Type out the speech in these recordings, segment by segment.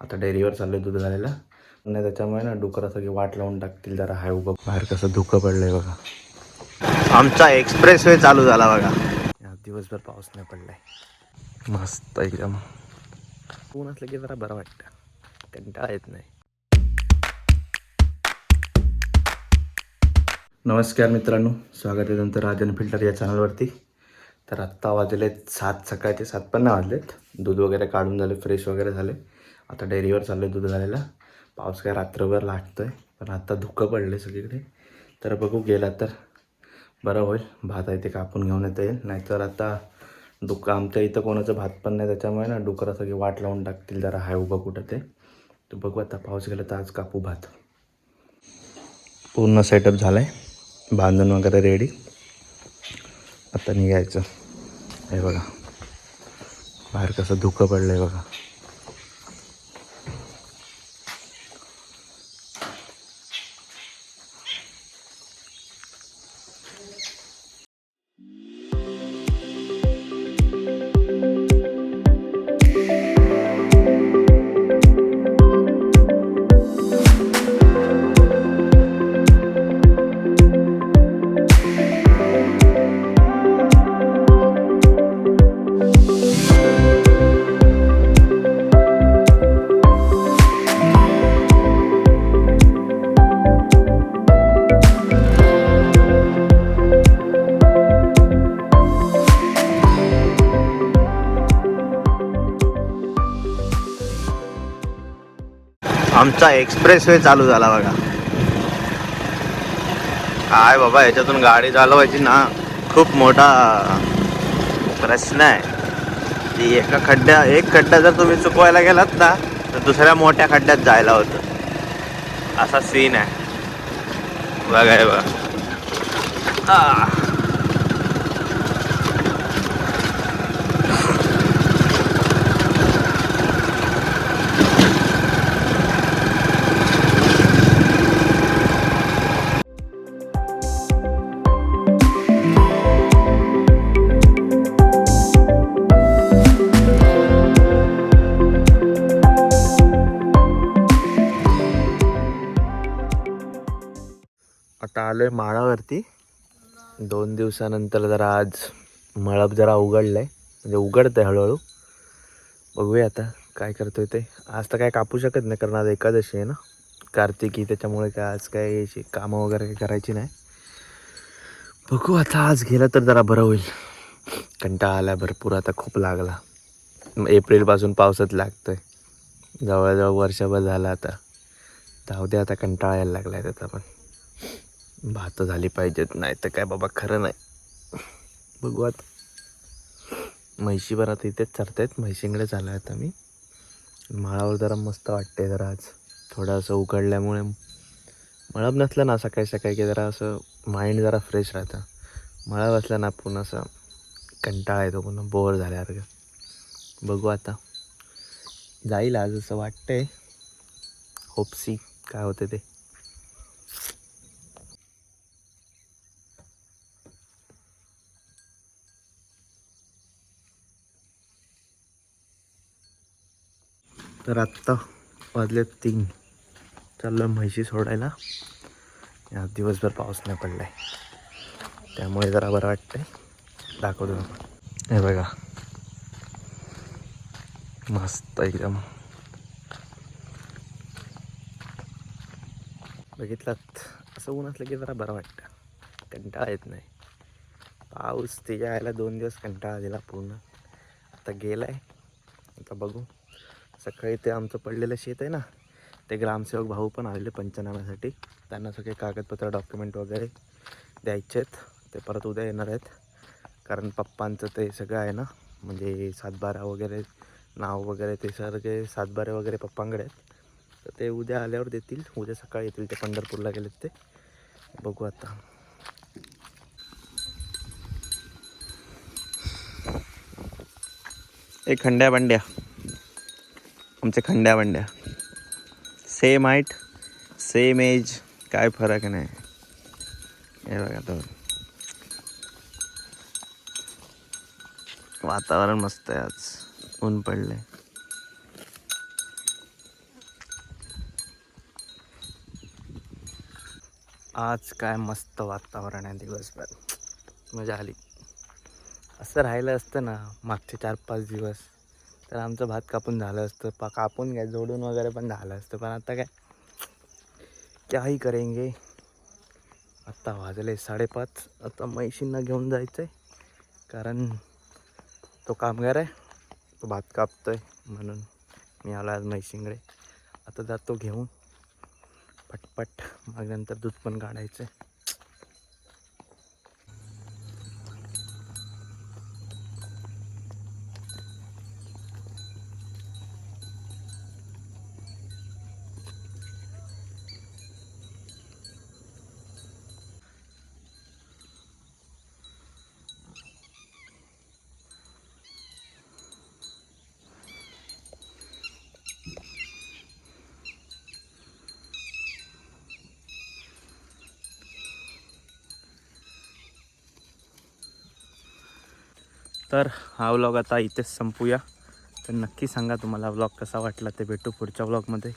आता डेअरीवर चाललोय दूध घालायला. नाही त्याच्यामुळे ना डुकरं सगळी वाट लावून टाकतील जरा. हाय उभं. बाहेर कसं धुकं पडलंय बघा. आमचा एक्सप्रेस वे चालू झाला बघा. दिवसभर पाऊस नाही पडलाय. मस्त एकदम. ऊन असलं की जरा बरं वाटतं. कंटाळा येत नाही. नमस्कार मित्रांनो. स्वागत आहे तुमचं राजन फिल्टर या चॅनलवरती. तर आत्ता वाजलेत सात सकाळचे सात पण वाजलेत. दूध वगैरे काढून झाले फ्रेश वगैरे झाले. आता डेअरीवर चाललो दूध घालायला पाऊस काय रात्रभर लागतोय पण आत्ता धुकं पडलं सगळीकडे. तर बघू गेला तर बरं होईल. भात आहे ते कापून घेऊन येता येईल. नाहीतर आता डुकं आमच्या इथं कोणाचं भात पण नाही त्याच्यामुळे ना डुकरं सगळी वाट लावून टाकतील. जरा हाय उभं कुठं ते. तर बघू आता पाऊस गेला तर आज कापू भात. पूर्ण सेटअप झाला आहे बांधून वगैरे रेडी आता निघायचं. हे बघा. बाहेर कसं धुकं पडलं आहे बघा. आमचा एक्सप्रेस वे चालू झाला बघा. काय बाबा याच्यातून गाडी चालवायची ना खूप मोठा प्रश्न आहे. ती एका खड्ड्या एक खड्डा जर तुम्ही चुकवायला गेलात ना तर दुसऱ्या मोठ्या खड्ड्यात जायला होतं. असा सीन आहे. बघा बघा. आलोय आलो आहे माळावरती. दोन दिवसानंतर जरा आज मळप जरा उघडलं आहे म्हणजे उघडतं आहे हळूहळू. बघूया आता काय करतोय ते. आज तर काय कापू शकत नाही कारण आज एकादशी आहे ना. कार्तिकी त्याच्यामुळे काय आज काय अशी कामं वगैरे काही करायची नाही. बघू आता आज गेलं तर जरा बरं होईल. कंटाळा आला भरपूर आता खूप लागला. एप्रिलपासून पावसात लागतोय. जवळजवळ वर्षभर झालं आता. जाऊ दे आता कंटाळा यायला लागला आहे त्याचा पण. भात झाली पाहिजेत नाही तर काय बाबा खरं नाही. बघू आता. म्हैशी बरं आता इथेच चरतायत म्हैशींकडे झाला आहे आता मी माळावर जरा मस्त वाटते जरा आज. थोडं असं उघडल्यामुळे मळब नसलं ना सकाळी सकाळी की जरा असं माइंड जरा फ्रेश राहतं. मळब असलं ना पुन्हा असं कंटाळा येतो पुन्हा बोर झाल्यासारखं. बघू आता. जाईल आज असं वाटतंय. होपसी काय होते ते. तर आत्ता वाजले तीन. चाललो म्हैशी सोडायला. या दिवसभर पाऊस नाही पडला आहे त्यामुळे जरा बरं वाटतंय. दाखवतो हे बघा. मस्त एकदम. बघितलात? असं ऊन असलं की जरा बरं वाटतं. कंटाळा येत नाही. पाऊस तिच्या यायला दोन दिवस कंटाळा दिला पूर्ण. आता गेला आहे आता बघू. सकाळी ते आमचं पडलेलं शेत आहे ना ते ग्रामसेवक भाऊ पण आलेले पंचनाम्यासाठी. त्यांना सगळे कागदपत्र डॉक्युमेंट वगैरे द्यायचे आहेत. ते परत उद्या येणार आहेत. कारण पप्पांचं ते सगळं आहे ना म्हणजे सातबारा वगैरे नाव वगैरे ते सगळे सातबारे वगैरे पप्पांकडे आहेत. तर ते उद्या आल्यावर देतील. उद्या सकाळी येतील ते पंढरपूरला गेलेत ते. बघू आता. एक खंड्या बंड्या. आमच्या खंड्या वंड्या सेम हाईट सेम एज काय फरक नाही. हे बघा तो वातावरण मस्त आहे आज. ऊन पडले आज काय मस्त वातावरण आहे दिवसभर. मजा आली. असं राहिलं असतं ना मागचे चार पाच दिवस. तर आमचं भात कापून झालं असतं पा कापून घ्या जोडून वगैरे पण झालं असतं. पण आता काय काही करेंगे. आत्ता वाजले साडेपाच. आता म्हैशींना घेऊन जायचं आहे कारण तो कामगार आहे तो भात कापतोय म्हणून मी आलो आज म्हैशींकडे. आता जातो घेऊन. पटपट मग नंतर दूध पण काढायचं आहे तर हा व्लॉग आता इथेच संपूया. तर नक्की सांगा तुम्हाला व्लॉग कसा वाटला ते भेटू पुढच्या व्लॉगमध्ये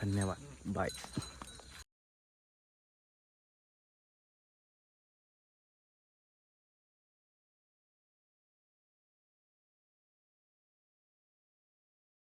धन्यवाद. बाय